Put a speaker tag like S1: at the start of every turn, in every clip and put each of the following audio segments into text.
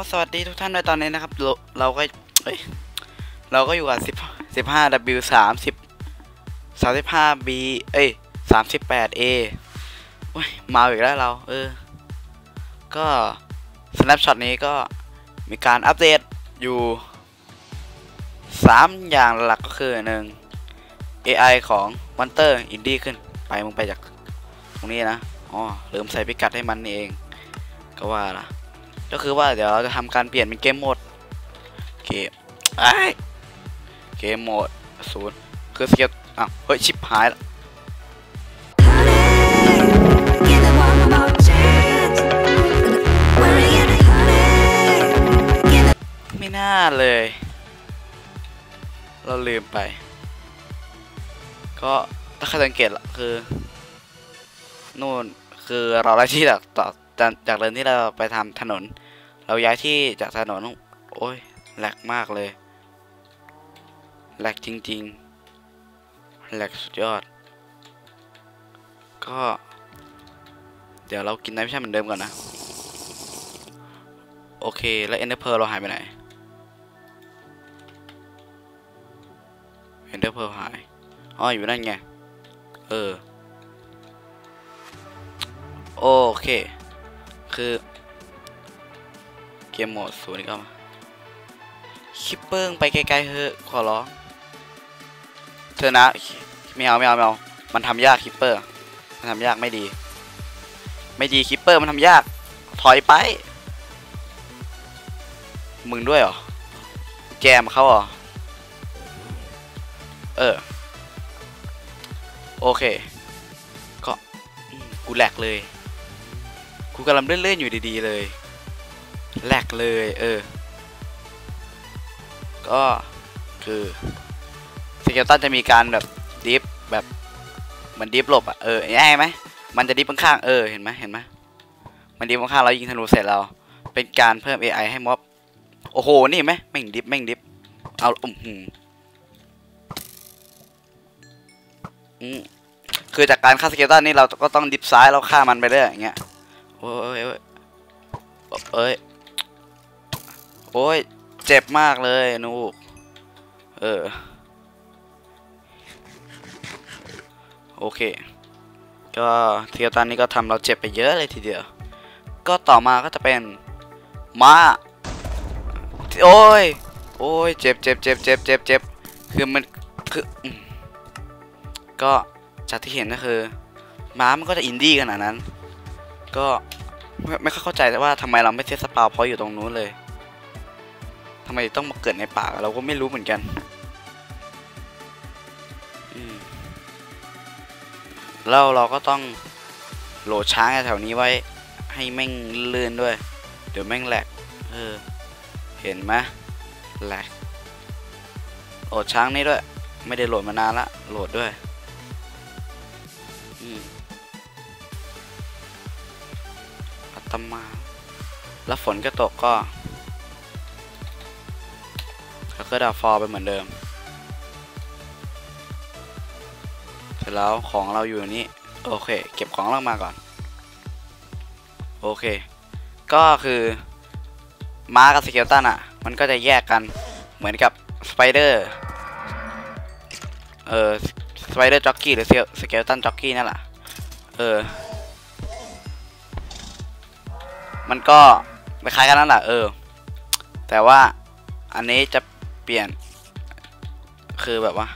S1: นะว่าสวัสดีทุกท่านในตอนนี้นะครับ เราเราก็เอ้ยเราก็อยู่กับสิบสิบห้า W สามสิบสามสิบห้า B เอ้ยสามสิบแปด A โอ้ยมาอีกแล้วเรา เออ ก็ snapshot นี้ก็มีการอัปเดตอยู่สามอย่างหลักก็คือหนึ่ง AI ของ Monster Indie ขึ้น ไปมึงไปจากตรงนี้นะ อ๋อลืมใส่พิกัดให้มันนี่เอง ก็ว่าล่ะ ก็คือว่าเดี๋ยวเราจะทำการเปลี่ยนเป็นเกมโหมดเกมไอ้เกมโหมดศูนย์คือสเกลอะเฮ้ยชิปหายละไม่น่าเลย เราลืมไป ก็ถ้าใครสังเกตละคือนู่นคือเราได้ที่จากต่อจากจากเดินที่เราไปทำถนน เราย้ายที่จากถนน โอ้ยแหลกมากเลยแหลกจริงๆแหลกสุดยอด ก็ เดี๋ยวเรากินน้ำไม่ใช่เหมือนเดิมก่อนนะ โอเค แล้วเอ็นเดอร์เพลเราหายไปไหนเอ็นเดอร์เพลหายอ๋ออยู่นั่นไง เออ โอเค คือ มโหมดศูนย์นี่ก็มาคิปเปิ้งไปไกลๆเถอขอร้องเธอนะไม่เอาไม่เอาไม่เอามันทำยากคิปเปอร์ มันทำยากไม่ดี ไม่ดีคิปเปอร์มันทำยาก ถอยไป มึงด้วยเหรอ แจมเขาเหรอ เออ โอเค ก็กูแหลกเลย กูกำลังเล่นๆอยู่ดีๆเลย แหลกเลยเออ ก็คือสเกลตันจะมีการแบบดิฟแบบเหมือนดิฟหลบอะเออเห็นไหมมันจะดิฟข้างๆเออเห็นไหมเห็นไหมมันดิฟข้างๆแล้วยิงธนูเสร็จแล้วเป็นการเพิ่ม AI ให้ม็อบโอ้โหนี่เห็นไหมแม่งดิฟแม่งดิฟเอาอืมอืมคือจากการฆ่าสเกลตันนี่เราก็ต้องดิฟซ้ายแล้วฆ่ามันไปเรื่อยอย่างเงี้ยโอ้ยโอ้ย โอ้ย เจ็บมากเลยนูกเออ โอเค ก็สเกลตันนี่ก็ทำเราเจ็บไปเยอะเลยทีเดียว ก็ต่อมาก็จะเป็นม้าโอ้ย โอ้ย เจ็บเจ็บเจ็บเจ็บเจ็บเจ็บคือมันคือก็จากที่เห็นก็คือม้ามันก็จะอินดี้ขนาดนั้น ก็ไม่ไม่ค่อยเข้าใจว่าทำไมเราไม่เซตสปาวเพราะอยู่ตรงนู้นเลยำไมต้องมาเกิดในป่าเราก็ไม่รู้เหมือนกันแล้วเราก็ต้องโหลดช้างแถวนี้ไว้ให้แม่งลื่นด้วย เดี๋ยวแม่งแหลกเออ เห็นไหมแหลกโหลดช้างนี่ด้วย ไม่ได้โหลดมานานละโหลดด้วยอืมอัตมา แล้วฝนก็ตกก็ ก็คือดาฟอลไปเหมือนเดิม เสร็จแล้วของเราอยู่นี่โอเค เก็บของเรามาก่อน โอเค ก็คือม้ากับสเกลตันอะ มันก็จะแยกกันเหมือนกับสไปเดอร์เออสไปเดอร์จ็อกกี้หรือสเกลตันจ็อกกี้นั่นแหละเออ มันก็คล้ายกันนั่นแหละเออ แต่ว่าอันนี้จะ เปลี่ยน คือแบบว่า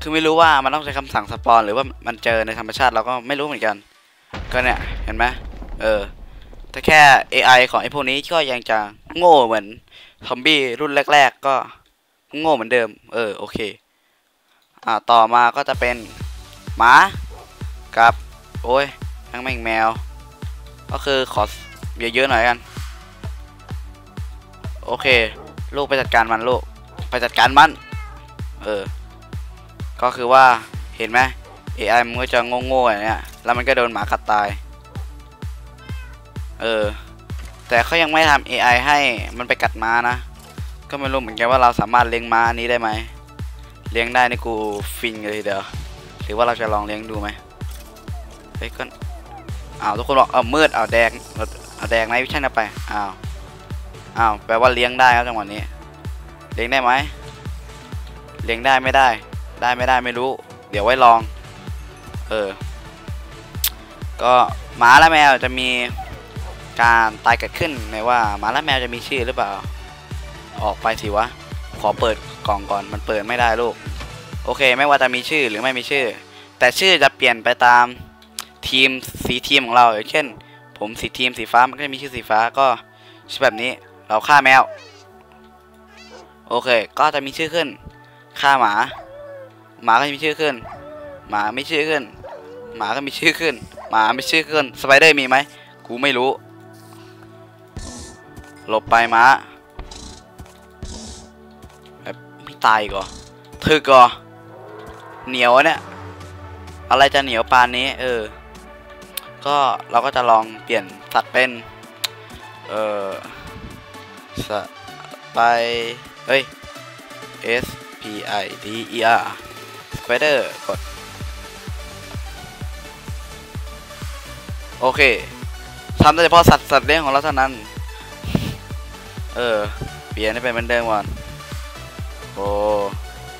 S1: คือไม่รู้ว่ามันต้องใช้คำสั่งสปอนหรือว่ามันเจอในธรรมชาติเราก็ไม่รู้เหมือนกัน ก็เนี่ย เห็นไหมเออแต่แค่ AI ของไอ้พวกนี้ก็ยังจะโง่เหมือนซอมบี้รุ่นแรก ๆ ก็โง่เหมือนเดิม เออ โอเค อ่า ต่อมาก็จะเป็นหมากับ โอ้ยทั้งแมงแมว ก็คือขอเยอะๆหน่อยกัน โอเค ลูกไปจัดการมันลูกไปจัดการมัน เออ ก็คือว่าเห็นไหม AI มันก็จะโง่ๆอย่างเนี้ย แล้วมันก็โดนหมากัดตาย เออ แต่เขายังไม่ทำ AI ให้มันไปกัดม้านะ ก็ไม่รู้เหมือนกันว่าเราสามารถเลี้ยงม้าอันนี้ได้ไหม เลี้ยงได้นี่กูฟินเลยทีเดียว หรือว่าเราจะลองเลี้ยงดูไหมเฮ้ยก็อ้าวทุกคนบอกเอามืดเอาแดงเอาแดงไนท์วิชั่นเอาไป อ้าว อ้าวแปลว่าเลี้ยงได้ครับจังหวะนี้ เลี้ยงได้ไหมเลี้ยงได้ไม่ได้ ได้ไม่ได้ไม่รู้ เดี๋ยวไว้ลอง เออ ก็หมาและแมวจะมีการตายเกิดขึ้นไม่ว่าหมาและแมวจะมีชื่อหรือเปล่า ออกไปสิวะ ขอเปิดกล่องก่อนมันเปิดไม่ได้ลูก โอเค ไม่ว่าจะมีชื่อหรือไม่มีชื่อ แต่ชื่อจะเปลี่ยนไปตามทีมสีทีมของเราอย่างเช่น ผมสีทีมสีฟ้ามันก็จะมีชื่อสีฟ้าก็ชื่อแบบนี้ เราฆ่าแมว โอเค ก็จะมีชื่อขึ้น ฆ่าหมา หมาก็จะมีชื่อขึ้น หมาไม่ชื่อขึ้น หมาก็มีชื่อขึ้น หมาไม่ชื่อขึ้น สไปเดอร์มีไหม กูไม่รู้ หลบไปหมาแบบไม่ตายก่อถึกก่อเหนียวเนี่ย อะไรจะเหนียวปานนี้ เออ ก็เราก็จะลองเปลี่ยนสัตว์เป็น เออ สไปเฮ้ย S P I D E R Spider กด โอเคทำได้เฉพาะสัตว์สัตว์เลี้ยงของเราเท่านั้น เออ เปลี่ยนให้เป็นเหมือนเดิมก่อน O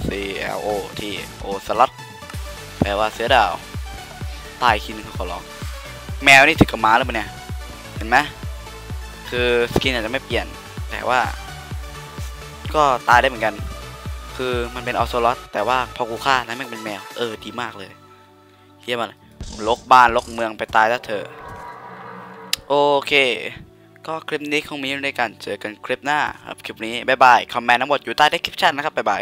S1: C L O T O สลัดแปลว่าเสือดาวตายคิดนึงเขาขอร้อง แมวนี่ถึงกับม้าแล้วปะเนี่ย เห็นไหมคือสกินอาจจะไม่เปลี่ยน แต่ว่า ก็ตายได้เหมือนกัน คือมันเป็นออโซลอสแต่ว่าพอกูฆ่านั้นแม่งเป็นแมว เออดีมากเลยเฮียมันลกบ้านลกเมืองไปตายแล้วเถอะโอเค ก็คลิปนี้คงมีในการเจอกันคลิปหน้าครับคลิปนี้ บ๊ายบาย คอมเมนต์ทั้งหมดอยู่ใต้ description นะครับ บ๊ายบาย